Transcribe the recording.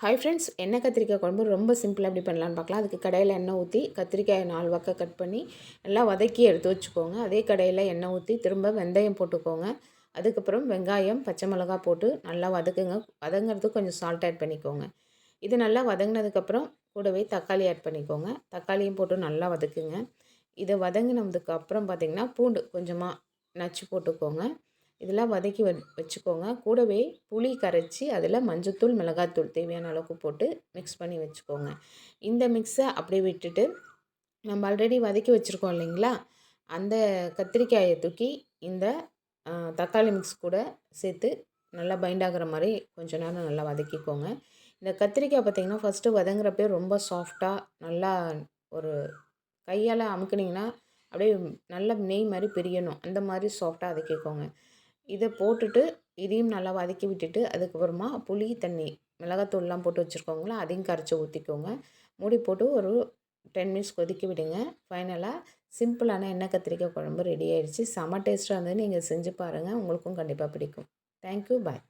Hi friends எண்ணெய் கத்திரிக்காய் குழம்பு ரொம்ப சிம்பிளாக எப்படி பண்ணலான்னு பார்க்கலாம். அதுக்கு கடையில் எண்ணெய் ஊற்றி கத்திரிக்காயை நாலு வக்க கட் பண்ணி நல்லா வதக்கி எடுத்து வச்சுக்கோங்க. அதே கடையில் எண்ணெய் ஊற்றி திரும்ப வெந்தயம் போட்டுக்கோங்க. அதுக்கப்புறம் வெங்காயம் பச்சை மிளகா போட்டு நல்லா வதக்குங்க. வதங்கிறதுக்கு கொஞ்சம் சால்ட் ஆட் பண்ணிக்கோங்க. இது நல்லா வதங்கினதுக்கப்புறம் கூடவே தக்காளி ஆட் பண்ணிக்கோங்க. தக்காளியும் போட்டு நல்லா வதக்குங்க. இதை வதங்கினதுக்கு அப்புறம் பார்த்திங்கன்னா பூண்டு கொஞ்சமாக நச்சு போட்டுக்கோங்க. இதெல்லாம் வதக்கி வ வச்சுக்கோங்க. கூடவே புளி கரைச்சி அதில் மஞ்சத்தூள் மிளகாத்தூள் தேவையான அளவுக்கு போட்டு மிக்ஸ் பண்ணி வச்சுக்கோங்க. இந்த மிக்ஸை அப்படியே விட்டுட்டு நம்ம ஆல்ரெடி வதக்கி வச்சுருக்கோம் இல்லைங்களா? அந்த கத்திரிக்காயை தூக்கி இந்த தக்காளி மிக்ஸ் கூட சேர்த்து நல்லா பைண்ட் ஆகிற மாதிரி கொஞ்ச நேரம் நல்லா வதக்கிக்கோங்க. இந்த கத்திரிக்காய் பார்த்திங்கன்னா ஃபஸ்ட்டு வதங்குறப்பே ரொம்ப சாஃப்டாக நல்லா ஒரு கையால் அமுக்குனிங்கன்னா அப்படியே நல்ல நெய் மாதிரி பிரியணும். அந்த மாதிரி சாஃப்டாக வதக்கிக்கோங்க. இதை போட்டுட்டு இதையும் நல்லா வதக்கி விட்டுட்டு அதுக்கப்புறமா புளி தண்ணி மிளகாத்தூள்லாம் போட்டு வச்சுருக்கோங்களா அதையும் கரைச்சி ஊற்றிக்கோங்க மூடி போட்டு ஒரு டென் மினிட்ஸ் கொதிக்க விடுங்க. ஃபைனலாக சிம்பிளான எண்ணெய் கத்திரிக்காய் குழம்பு ரெடி ஆயிடுச்சு. செம்ம டேஸ்ட்டாக இருந்தது நீங்கள் செஞ்சு பாருங்கள் உங்களுக்கும் கண்டிப்பாக பிடிக்கும். Thank you bye